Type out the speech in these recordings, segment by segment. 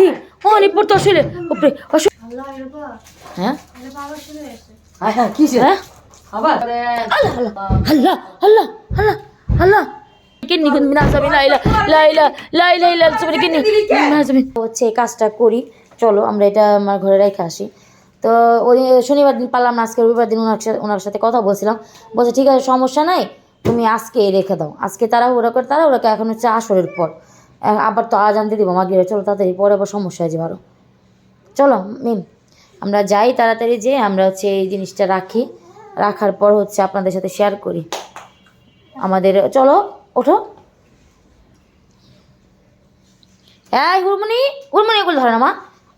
দি। অনি পড়তো আসলে হ্যাঁ? হ্যাঁ হ্যাঁ কিসে আবার? আল্লাহ আল্লাহ আল্লাহ আল্লাহ আল্লাহ কিন্নি কিন্তু যাবে? লাইলা লাইলা লাইলা লাইলা তুমি কিন্নি যাবে। হচ্ছে এই কাজটা করি। চলো আমরা এটা আমার ঘরে রেখে আসি। তো ওই শনিবার দিন পারলাম না আজকে রবিবার দিন ওনার সাথে ওনার সাথে কথা বলছিলাম। বলছে ঠিক আছে সমস্যা নাই। তুমি আজকে রেখে দাও। আজকে তারা ওরা করে তারা ওরা এখন হচ্ছে আসরের পর। আবার তো আজ আনতে দিব মাগিয়ে চলো তাড়াতাড়ি পরে আবার সমস্যা হয়ে যাবে আরও। চলো মিম আমরা যাই তাড়াতাড়ি যে আমরা হচ্ছে এই জিনিসটা রাখি। রাখার পর হচ্ছে আপনাদের সাথে শেয়ার করি। আমাদের চলো ওঠো। হ্যাঁ হুরমনি হুরমনি ওগুলো ধরে না মা।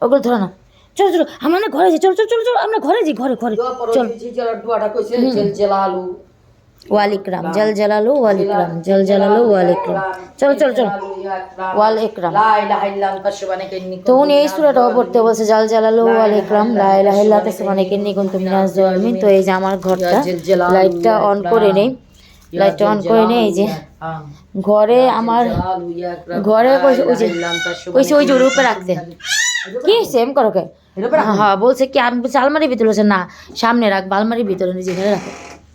ওগুলো ধরে না। চলো চলো আমরা ঘরে যাই। চলো চলো চলো চলো আমরা ঘরে যাই ঘরে ঘরে। চলো। ডুয়াটা কইছে জেল জেলালু ওয়ালিকরাম জল জালালু ওয়ালিকরাম জল জালালু ওয়ালিকরাম। চলো চলো চলো। ওয়াল ইকরাম তো উনি এই সুরাটাও পড়তে বলছে জাল জালালু ওয়াল ইকরাম লা ইলাহা ইল্লা আনতা সুবহানাকা ইন্নী কুনতু মিনাজ জালিমিন। তো এই যে আমার ঘরটা লাইটটা অন করে নেই। লাইটটা অন করে নেই এই যে ঘরে আমার ঘরে কইছে ওই যে কইছে ওই যে ওর উপরে রাখতে কি সেম করো কে? হ্যাঁ বলছে কি আমি বলছি আলমারির ভিতরে বলছে না সামনে রাখ আলমারির ভিতরে নিজে এখানে রাখো।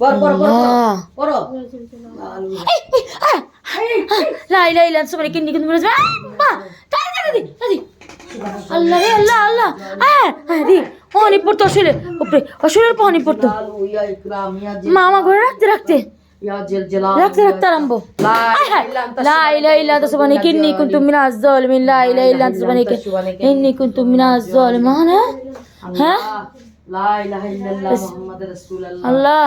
বড় বড় বড় আল্লাহ বড় لا إله إلا أنت سبحانك إني كنت من الظالمين মা তাই তাই দি দি আল্লাহ রে আল্লাহ আল্লাহ হ্যাঁ হ্যাঁ দি অনেক পড়তো আসলে উপরে আসলে অনেক পড়তো জেলালু ইয়া ইকরাম ইয়া জেল মা আমার ঘরে রাখতে রাখতে ইয়া জেল জেলালু রাখতে রাখতে আরম্ভ লা لا إله إلا أنت سبحانك إني كنت من الظالمين لا إله إلا أنت سبحانك إني كنت من الظالمين হ্যাঁ লা ইলাহা ইল্লাল্লাহ মুহাম্মাদুর রাসূলুল্লাহ আল্লাহ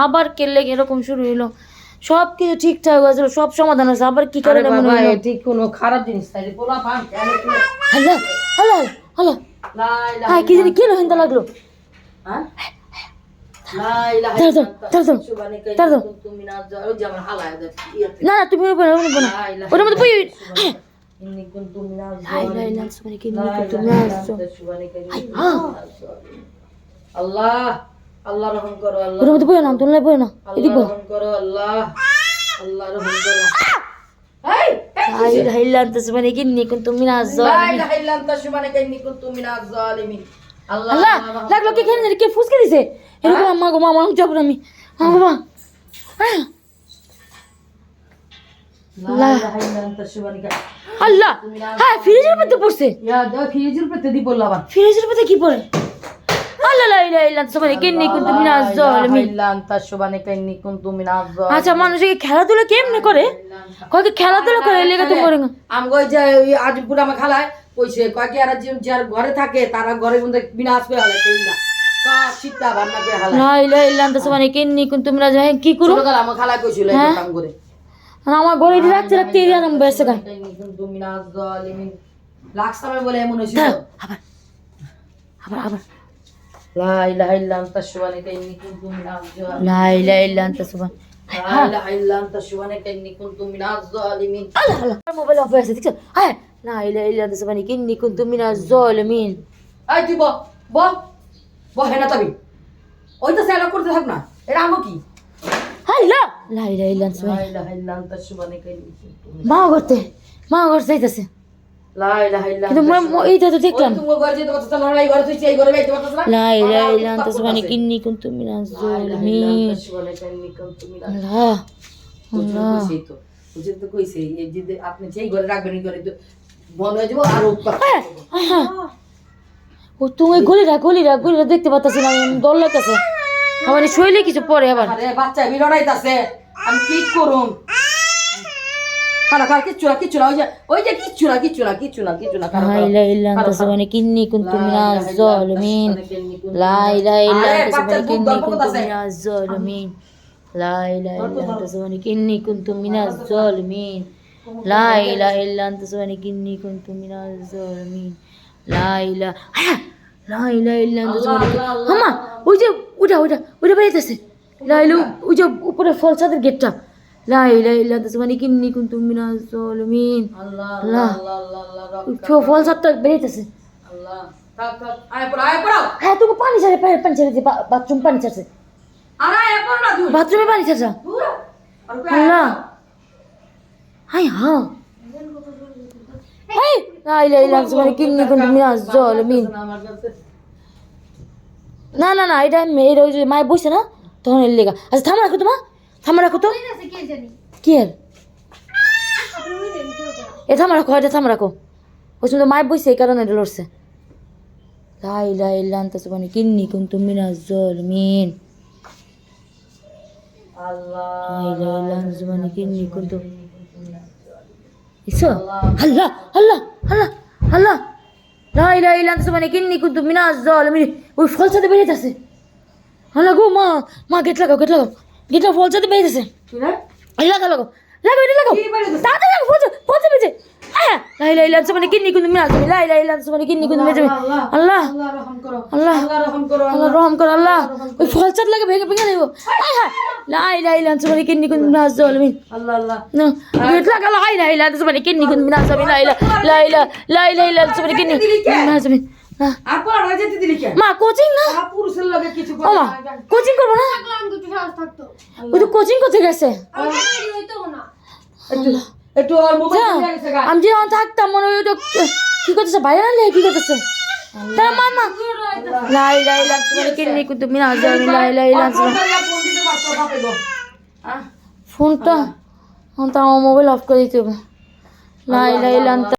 আবার কেলে এরকম শুরু হলো সব কিছু ঠিকঠাক হয়েছিল সব সমাধান হয়েছে আবার কি কারণে মনে হলো ঠিক কোনো খারাপ জিনিস তাই কি জানি কেন হিন্দা লাগল হ্যাঁ না তুমি ওর মধ্যে বই ইল্লাল্লাহ ইন্নী কুনতু মিনাজ لا إله إلا أنت سبحانك إني লা كنت ইলাহা من ইল্লা الظالمين আনতা সুবহানাকা ইন্নী কুনতু হ্যাঁ। মিনাজ জালিমিন। আল্লাহ আল্লাহ রহম করো আল্লাহ ওটার মধ্যে বই না তোমরা বই না এদিক আল্লাহ বই রহম করো আল্লাহ আল্লাহ রহম করো এই, এই, لا إله إلا أنت سبحانك إني كنت من লা الظالمين ইলাহা ইল্লা আনতা সুবহানাকা ইন্নী কুনতু মিনাজ জালিমিন। আল্লাহ আল্লাহ রহম লাগলো কি খেয়ে কে ফুসকে দিছে এরকম আম্মা গো মা আমার যাব না আমি মা আল্লাহ! হ্যাঁ ফ্রিজের মধ্যে পড়ছে? দাও দি বললা ফ্রিজের মধ্যে কি পড়ে। আচ্ছা মানুষকে খেলাধুলা কেমনে করে? কয়েক খেলাধুলা করে লেগে তো করে না। আমি কই যে আমার খালায় কইছে কয় কি আর যে যার ঘরে থাকে তারা ঘরের মধ্যে বিনাশ করে হালে কেউ না ভান্না করে কুনতু আয-যালিমিন কি করু? আমার খালায় কইছিল হ্যাঁ? কাম করে। আমার ঘরে দিয়ে রাখতে রাখতে এরিয়া নাম বেসে গায় ইন্নী কুনতু মিনাজ জালিমিন লাক্স সময় বলে এমন হইছিল আবার। আবার আবার। লা ইলাহা ইল্লা আনতা সুবহানাকা ইন্নী কুনতু মিনাজ জালিমিন লা ইলাহা ইল্লা আনতা সুবহান লা ইলাহা ইল্লা আনতা সুবহানাকা ইন্নী কুনতু মিনাজ জালিমিন। আল্লাহ আল্লাহ মোবাইল অফ হয়ে আছে দেখছ হ্যাঁ লা ইলাহা ইল্লা আনতা সুবহানাকা ইন্নী কুনতু মিনাজ এই করতে থাক না। এটা আমো আল্লাহ লা ইলাহা মা করতে মা করতে যাইতাছে। লা ইলাহা কিন্তু এইটা তো দেখলাম। তুমি ঘরে যেতে পারছিস না এই ঘরে তুই এই ঘরে যাইতে পারছিস না? লা ইলাহা ইল্লা আনতা সুবহানাকা ইন্নী কুনতু মিনাজ জালিমিন আল্লাহ আল্লাহ। আপনি যেই ঘরে রাখবেন এই ঘরে বন্ধ হয়ে যাব আর ও তুমি গলিরা গলিরা গলিরা দেখতে পাচ্ছি না ডর লাগতেছে। আমার শৈলে কিছু পরে আবার আরে বাচ্চা আমি আমি কি করুম কিচ্ছু ওই যে কিচ্ছু না কিচ্ছু লা ওই যে ওটা ওটা ওটা বেরিয়েছে লা ইলাহা ওই যে উপরে ফল ছাদের গেটটা লা ইলাহা ইল্লা আনতা সুবহানাকা ইন্নী কুনতু মিনাজ জালিমিন। আল্লাহ আল্লাহ। আল্লাহ আল্লাহ আল্লাহ রব, ওই ফল ছাদটা বেরিয়েছে আল্লাহ থাক থাক আয় পড়ো আয় পড়ো। হ্যাঁ তোকে পানি ছাড়ে পানি ছাড়ে বাথরুম পানি ছাড়ছে। আরে আয় পড়ো না তুই বাথরুমে পানি ছাড়ছে। আল্লাহ। হাই হ্যাঁ লা মিনাজ জালিমিন। আমার কাছে। না না না, এটা এটা ওই যে মায় বসে না? তখন এর লেগা। আচ্ছা থামা রাখো তোমা থামা রাখো তো। কে আর এ, থামা রাখো, এটা থামা রাখো। ওই সময় মায় বসে এই কারণে এটা লড়ছে। লা ইলাহা ইল্লা আনতা সুবহানাকা ইন্নী কুনতু মিনাজ জালিমিন। আল্লাহ লা ইলাহা ইল্লা আনতা সুবহানাকা ইন্নী কুনতু ইসো আল্লাহ আল্লাহ আল্লাহ আল্লাহ। লা ইলাহা ইল্লা আনতা সুবহানাকা ইন্নী কুনতু মিনাজ জালিমিন। ওই ফলসাতে বেরিয়ে যাচ্ছে। আল্লাহ গো মা মা গেট লাগাও গেট লাগাও। গেট ফলসাতে বেরিয়ে যাচ্ছে। কি রে? এই লাগা লাগো লাগো এটা লাগাও? তাড়াতাড়ি লাগো পৌঁছে পৌঁছে পেয়েছে আয়া লাই লাই লাঞ্চ মানে কিন্নি কুন্দু মিনা তুমি লাই লাই লাঞ্চ মানে কিন্নি কুন্দু মেজে আল্লাহ আল্লাহ আল্লাহ রহম করো আল্লাহ। আল্লাহ রহম করো আল্লাহ রহম কর আল্লাহ ওই ফল চাট লাগে ভেঙে ভেঙে দেবো আয়া লাই লাই লাঞ্চ মানে কিন্নি কুন্দু মিনা জলমিন আল্লাহ আল্লাহ না গেট লাগা লাই লাই লাঞ্চ মানে কিন্নি কুন্দু মিনা জলমিন লাই লাই লাই লাই লাই মানে কিন্নি মিনা জলমিন আর পড়া যেতে দিলি কে মা কোচিং না আর পুরুষের লগে কিছু ও মা কোচিং করব না তো কোচিং করতে গেছে একটু একটু ওর মোবাইল আমি যে যখন থাকতাম মনে হয় কি করতেছে বাইরে না কি করতেছে তার মামা লাই লাই মানে কিন্নি কুন্দু মিনা জলমিন লাই লাই হ্যাঁ ফোনটা আমার মোবাইল অফ করে দিতে হবে লাই লাই লাঞ্চ